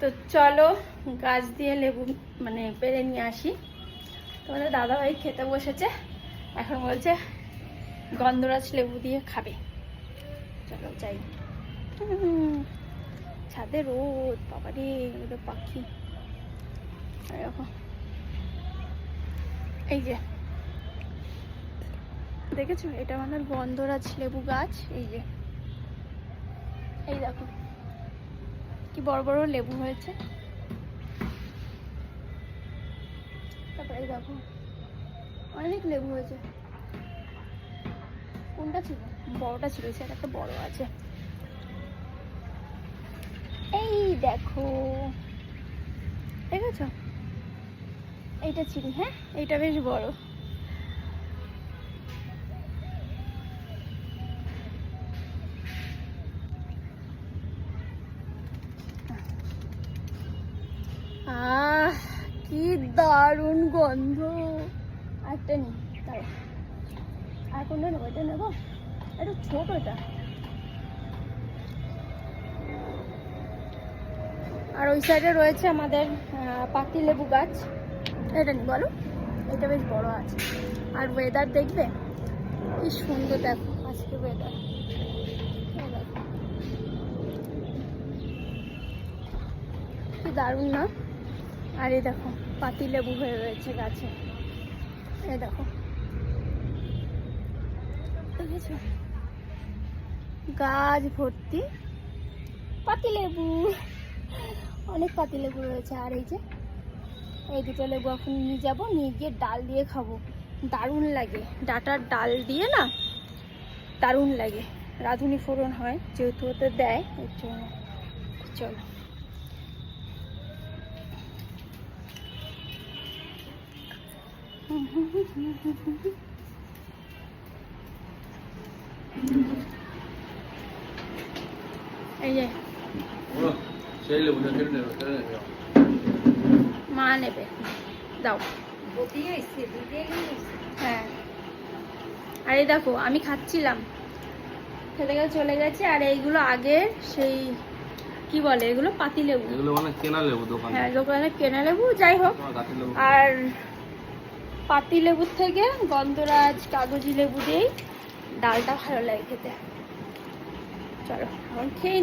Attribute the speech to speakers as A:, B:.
A: তো চলো গাছ দিয়ে লেবু মানে পেরে নিয়ে আসি। তোমাদের দাদাভাই খেতে বসেছে। এখন বলছে গন্ধরাজ লেবু দিয়ে খাবে। চলো যাই। ছাদে রোদ, বাবারে এগুলো পাখি। দেখো। এই যে। দেখেছ? এটা আমাদের গন্ধরাজ লেবু গাছ। এই যে। এই দেখো। কি বড় বড় লেবু হয়েছে? তারপরে দেখো, অনেক লেবু হয়েছে। কোনটা ছিল? বড়টা ছিল সেটা একটা বড় আছে। এই দেখো, দেখেছ? এইটা চিনি হ্যাঁ? এইটা বেশ বড়। আহ, কি দারুণ গন্ধ। একটা নি তাই আর কোনটা নেব? এটা নেব? এটা আর ওই সাইডে রয়েছে আমাদের পাতি লেবু গাছ। এটা নি, বলো। এটা বেশ বড় আছে। আর ওয়েদার দেখবে? কি সুন্দর দেখো, আজকে ওয়েদার কি দারুণ না? আর এই দেখো, পাতি লেবু হয়ে রয়েছে গাছে। এই দেখো। গাছ ভর্তি পাতি লেবু। অনেক পাতি লেবু রয়েছে। আর এই যে, এই দুটো লেবু এখন নিয়ে যাব, নিয়ে গিয়ে ডাল দিয়ে খাব। দারুণ লাগে। ডাটার ডাল দিয়ে না, দারুণ লাগে। রাঁধুনি ফোড়ন হয়, যেহেতু ওতে দেয়, এর জন্য। চলো। এই যে। মা নেবে। দাও। হ্যাঁ। আর দেখো আমি খাচ্ছিলাম। খেতে খেতে চলে গেছে আর এইগুলো আগে সেই কি বলে এগুলো? পাতি লেবু
B: এগুলো মানে কেনা লেবু দোকানে।
A: হ্যাঁ দোকানে কেনা লেবু যাই হোক। আর পাতি লেবুর থেকে গন্ধরাজ কাগজি লেবু দিয়েই ডালটা ভালো লাগে খেতে চলো এখন খেয়ে।